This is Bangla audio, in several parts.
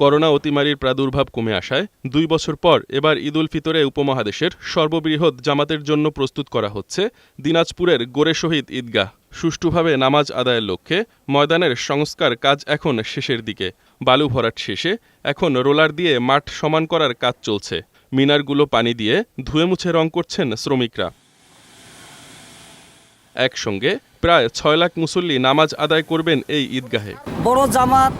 করোনা অতিমারির প্রাদুর্ভাব কমে আসায় দুই বছর পর এবার ঈদ উল ফিতরে উপমহাদেশের সর্ববৃহৎ জামাতের জন্য প্রস্তুত করা হচ্ছে দিনাজপুরের গোরে শহীদ ঈদগাহ। সুষ্ঠুভাবে নামাজ আদায়ের লক্ষ্যে ময়দানের সংস্কার কাজ এখন শেষের দিকে। বালু ভরাট শেষে এখন রোলার দিয়ে মাঠ সমান করার কাজ চলছে। মিনারগুলো পানি দিয়ে ধুয়ে মুছে রং করছেন শ্রমিকরা। একসঙ্গে প্রায় ছয় লাখ মুসল্লি নামাজ আদায় করবেন এই ঈদগাহে। বড় জামাত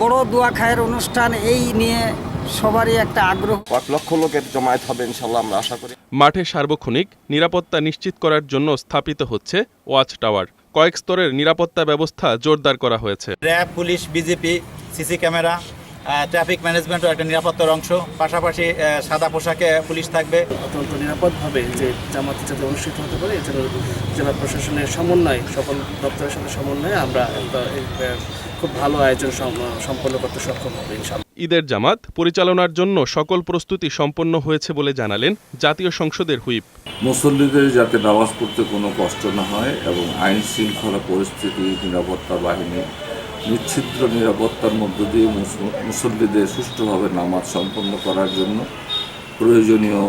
বড় দোয়া খায়ের অনুষ্ঠান এই নিয়ে সবারই একটা আগ্রহ। কয়েক লক্ষ লোকের জমায়েত হবে ইনশাল্লাহ আমরা আশা করি। মাঠে সার্বক্ষণিক নিরাপত্তা নিশ্চিত করার জন্য স্থাপিত হচ্ছে ওয়াচ টাওয়ার। কয়েক স্তরের নিরাপত্তা ব্যবস্থা জোরদার করা হয়েছে। RAB police BJP CC camera traffic ম্যানেজমেন্টও একটা নিরাপত্তার অংশ। পাশাপাশি সাদা পোশাকে পুলিশ থাকবে। অত্যন্ত নিরাপদভাবে যে জামাত যাতে অনুষ্ঠিত হতে পারে এজন্য জেলা প্রশাসনের সমন্বয় সকল দপ্তরের সাথে সমন্বয়ে আমরা খুব ভালো আয়োজন সম- সম্পন্ন করতে সক্ষম হবে ঈদের জামাত পরিচালনার জন্য সকল প্রস্তুতি সম্পন্ন হয়েছে বলে জানালেন জাতীয় সংসদের হুইপ। মুসল্লিদের যাতে নামাজ পড়তে কোনো কষ্ট না হয় এবং আইন শৃঙ্খলা পরিস্থিতি নিরাপত্তা বাহিনী নিচ্ছিদ্র নিরাপত্তার মধ্য দিয়ে মুসল্লিদের সুষ্ঠুভাবে নামাজ সম্পন্ন করার জন্য প্রয়োজনীয়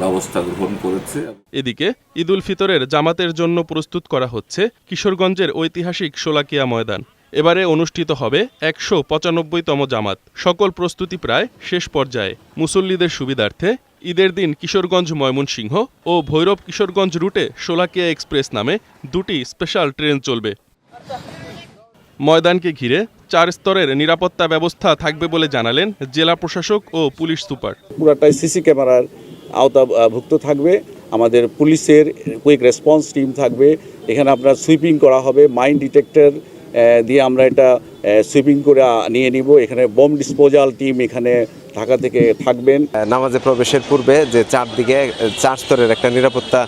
ব্যবস্থা গ্রহণ করেছে। এদিকে ঈদ উল ফিতরের জামাতের জন্য প্রস্তুত করা হচ্ছে কিশোরগঞ্জের ঐতিহাসিক শোলাকিয়া ময়দান। এবারে অনুষ্ঠিত হবে একশো পঁচানব্বইতম জামাত। সকল প্রস্তুতি প্রায় শেষ পর্যায়ে। মুসল্লিদের সুবিধার্থে ঈদের দিন কিশোরগঞ্জ ময়মনসিংহ ও ভৈরব কিশোরগঞ্জ রুটে শোলাকিয়া এক্সপ্রেস নামে দুটি স্পেশাল ট্রেন চলবে। ময়দানকে ঘিরে চার স্তরের নিরাপত্তা ব্যবস্থা থাকবে বলে জানালেন জেলা প্রশাসক ও পুলিশ সুপার। পুরাটাই সিসি ক্যামেরার আওতাভুক্ত থাকবে আমাদের পুলিশের কুইক রেসপন্স টিম থাকবে এখানে আপনার সুইপিং করা হবে মাইন্ড ডিটেক্টর দিয়ে আমরা এটা সুইপিং করে নিয়ে নিব এখানে বম ডিসপোজাল টিম এখানে ঢাকা থেকে থাকবেন। নামাজে প্রবেশের পূর্বে যে চারদিকে চার স্তরের একটা নিরাপত্তা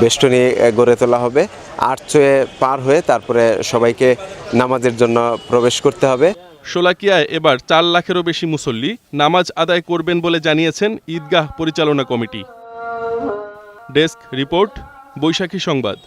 বেষ্টনী গড়ে তোলা হবে। আর্চয়ে পার হয়ে তারপরে সবাইকে নামাজের জন্য প্রবেশ করতে হবে। শোলাকিয়ায় এবার চার লাখেরও বেশি মুসল্লি নামাজ আদায় করবেন বলে জানিয়েছেন ঈদগাহ পরিচালনা কমিটি। ডেস্ক রিপোর্ট, বৈশাখী সংবাদ।